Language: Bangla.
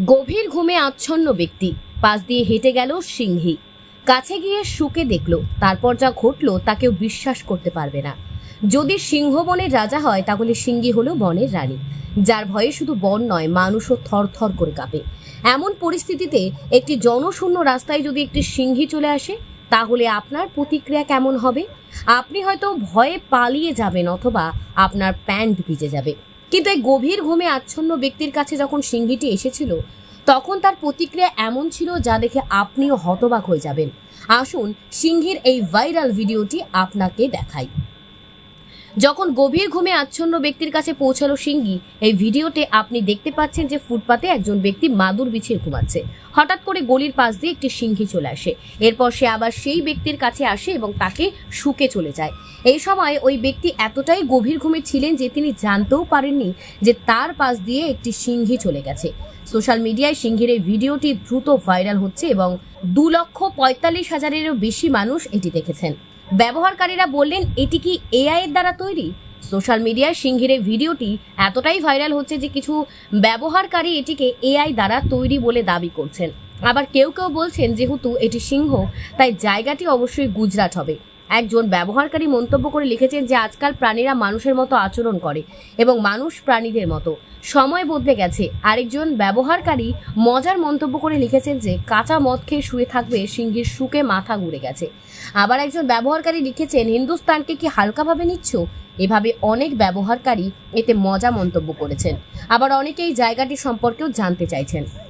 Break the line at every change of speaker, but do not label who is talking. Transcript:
গভীর ঘুমে আচ্ছন্ন ব্যক্তি। পাশ দিয়ে হেঁটে গেল সিংহী। কাছে গিয়ে শুকে দেখল, তারপর যা ঘটলো তা কেউ বিশ্বাস করতে পারবে না। যদি সিংহ বনের রাজা হয়, তাহলে সিংহী হলো বনের রানী। যার ভয়ে শুধু বন নয়, মানুষও থরথর করে কাঁপে। এমন পরিস্থিতিতে একটি জনশূন্য রাস্তায় যদি একটি সিংহী চলে আসে, তাহলে আপনার প্রতিক্রিয়া কেমন হবে? আপনি হয়তো ভয়ে পালিয়ে যাবেন অথবা আপনার প্যান্ট ভিজে যাবে। কিন্তু এই গভীর ঘুমে আচ্ছন্ন ব্যক্তির কাছে যখন সিংহীটি এসেছিল, তখন তার প্রতিক্রিয়া এমন ছিল যা দেখে আপনিও হতবাক হয়ে যাবেন। আসুন সিংহীর এই ভাইরাল ভিডিওটি আপনাকে দেখাই। যখন গভীর ঘুমে আচ্ছন্ন ব্যক্তির কাছে পৌঁছালো সিঙ্গি এই ভিডিওতে আপনি দেখতে পাচ্ছেন যে ফুটপাতে একজন ব্যক্তি মাদুর বিছিয়ে ঘুমাচ্ছে। হঠাৎ করে গলির পাশ দিয়ে একটি সিংহী চলে আসে। এরপর সে আবার সেই ব্যক্তির কাছে আসে এবং তাকে শুকে চলে যায়। এই সময় ওই ব্যক্তি এতটাই গভীর ঘুমে ছিলেন যে তিনি জানতেও পারেননি যে তার পাশ দিয়ে একটি সিংহী চলে গেছে। সোশ্যাল মিডিয়ায় সিংহীর এই ভিডিওটি দ্রুত ভাইরাল হচ্ছে এবং দু লক্ষ পঁয়তাল্লিশ হাজারেরও বেশি মানুষ এটি দেখেছেন। ব্যবহারকারীরা বললেন, এটি কি এআই এর দ্বারা তৈরি? সোশ্যাল মিডিয়ায় সিংহের ভিডিওটি এতটাই ভাইরাল হচ্ছে যে কিছু ব্যবহারকারী এটিকে এআই দ্বারা তৈরি বলে দাবি করছেন। আবার কেউ কেউ বলছেন, যেহেতু এটি সিংহ, তাই জায়গাটি অবশ্যই গুজরাট হবে। একজন ব্যবহারকারী মন্তব্য করে লিখেছেন যে আজকাল প্রাণীরা মানুষের মতো আচরণ করে এবং মানুষ প্রাণীদের মতো। সময় বদলে গেছে। আরেকজন ব্যবহারকারী মজার মন্তব্য করে লিখেছেন যে কাঁচা মদ খেয়ে শুয়ে থাকবে সিংহের শুকে মাথা ঘুরে গেছে। আবার একজন ব্যবহারকারী লিখেছেন, হিন্দুস্তানকে কি হালকাভাবে নিচ্ছ? এভাবে অনেক ব্যবহারকারী এতে মজা মন্তব্য করেছেন। আবার অনেকেই জায়গাটি সম্পর্কেও জানতে চাইছেন।